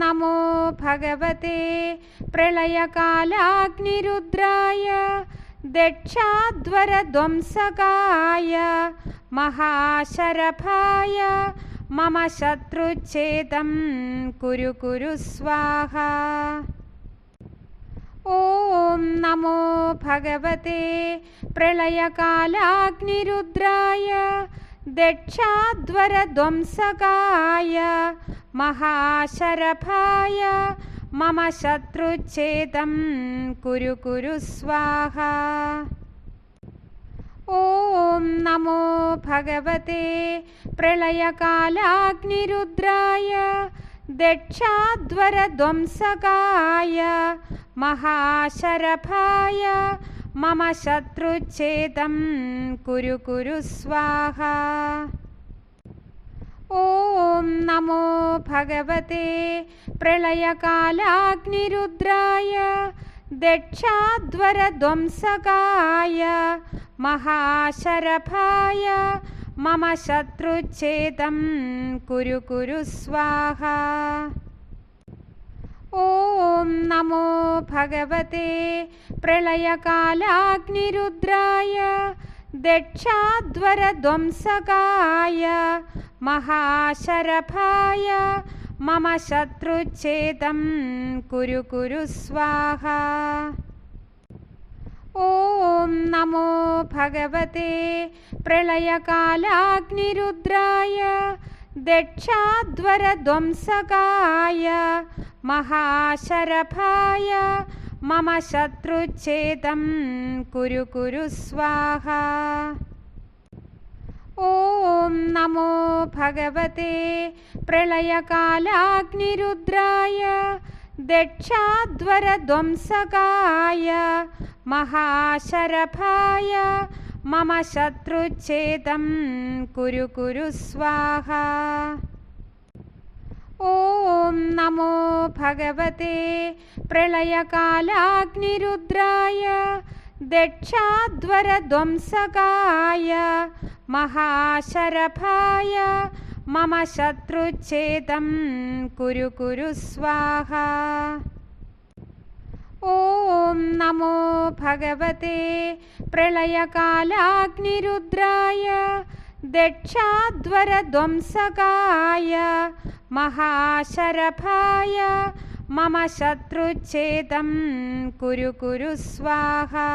नमो भगवते प्रलयकालाग्निरुद्राय दक्षाध्वरध्वंसकाय महाशरभाय मम शत्रुच्छेदं कुरु कुरु स्वाहा। ॐ नमो भगवते प्रलयकालाग्निरुद्राय दक्षाध्वरध्वंसकाय महाशरभाय मम शत्रुच्छेदं कुरु कुरु स्वाहा। ॐ नमो भगवते प्रलयकालाग्निरुद्राय दक्षाध्वरध्वंसकाय महाशरभाय मम शत्रुच्छेदं कुरु कुरु स्वाहा। ॐ नमो भगवते प्रलयकालाग्निरुद्राय दक्षाध्वरध्वंसकाय महाशरभाय मम शत्रुच्छेदं कुरु कुरु स्वाहा नमो भगवते प्रलयकालाग्निरुद्राय दक्षाध्वरध्वंसकाय महाशरभाय मम शत्रुच्छेदं कुरु कुरु स्वाहा। ॐ नमो भगवते प्रलयकालाग्निरुद्राय दक्षाध्वरध्वंसकाय महाशरभाय मम शत्रुच्छेदं कुरु कुरु स्वाहा। ॐ नमो भगवते प्रलयकालाग्निरुद्राय दक्षाध्वरध्वंसकाय महाशरभाय मम शत्रुच्छेदं कुरु कुरु स्वाहा। ॐ नमो भगवते प्रलयकालाग्निरुद्राय दक्षाध्वरध्वंसकाय महाशरभाय मम शत्रुच्छेदं कुरु कुरु स्वाहा नमो भगवते प्रलयकालाग्निरुद्राय दक्षाध्वरध्वंसकाय महाशरभाय मम शत्रुच्छेदं कुरु कुरु स्वाहा